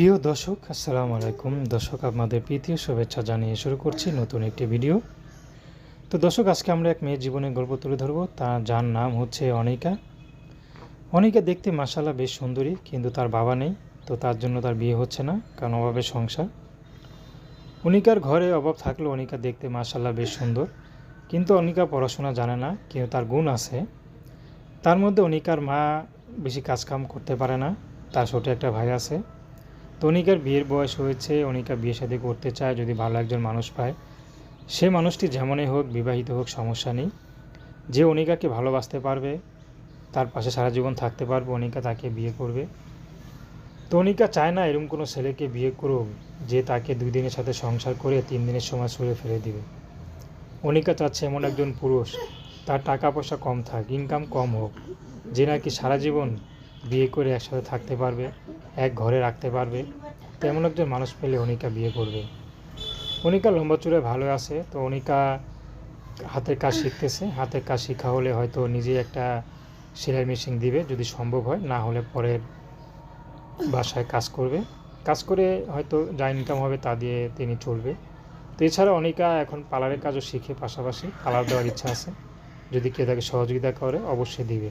প্রিয় দর্শক, আসসালামু আলাইকুম। দর্শক, আপনাদের প্রীতীয় শুভেচ্ছা জানিয়ে শুরু করছি নতুন একটি ভিডিও। তো দর্শক, আজকে আমরা এক মেয়ের জীবনের গল্প তুলে ধরবো। তার যার নাম হচ্ছে অনিকা। অনিকা দেখতে মাসাল্লাহ বেশ সুন্দরী, কিন্তু তার বাবা নেই, তো তার জন্য তার বিয়ে হচ্ছে না, কারণ অভাবের সংসার। অনিকার ঘরে অভাব থাকলেও অনিকা দেখতে মাসাল্লাহ বেশ সুন্দর, কিন্তু অনিকা পড়াশোনা জানে না, কিন্তু তার গুণ আছে। তার মধ্যে অনিকার মা বেশি কাজকাম করতে পারে না, তার ছোটো একটা ভাই আছে। তো অনিকার বিয়ের বয়স হয়েছে, অনিকা বিয়ে শাদী করতে চায়, যদি ভালো একজন মানুষ পায়। সে মানুষটি যেমনই হোক, বিবাহিত হোক, সমস্যা নেই। যে অনিকাকে ভালোবাসতে পারবে, তার পাশে সারা জীবন থাকতে পারবে, অনিকা তাকে বিয়ে করবে। তো অনিকা চায় না এরকম কোনো ছেলেকে বিয়ে করুক, যে তাকে দুই দিনের সাথে সংসার করে তিন দিনের সময় সরে ফেলে দিবে। অনিকা চাচ্ছে এমন একজন পুরুষ, তার টাকা পয়সা কম থাক ইনকাম কম হোক, যে নাকি সারা জীবন বিয়ে করে একসাথে থাকতে পারবে, এক ঘরে রাখতে পারবে। তেমন একজন মানুষ পেলে অনিকা বিয়ে করবে। অনিকা লম্বা চুলে ভালো আছে, তো অনিকা হাতের কাজ শিখতেছে। হাতের কাজ শেখা হলে হয়তো নিজে একটা সেলাই মেশিন দিবে যদি সম্ভব হয়, না হলে পরের বাসায় কাজ করবে। কাজ করে হয়তো যা ইনকাম হবে তা দিয়ে তিনি চলবে। তো এছাড়া অনিকা এখন পার্লারের কাজও শিখে পাশাপাশি, পার্লার দেওয়ার ইচ্ছা আছে। যদি কেউ তাকে সহযোগিতা করে, অবশ্যই দিবে।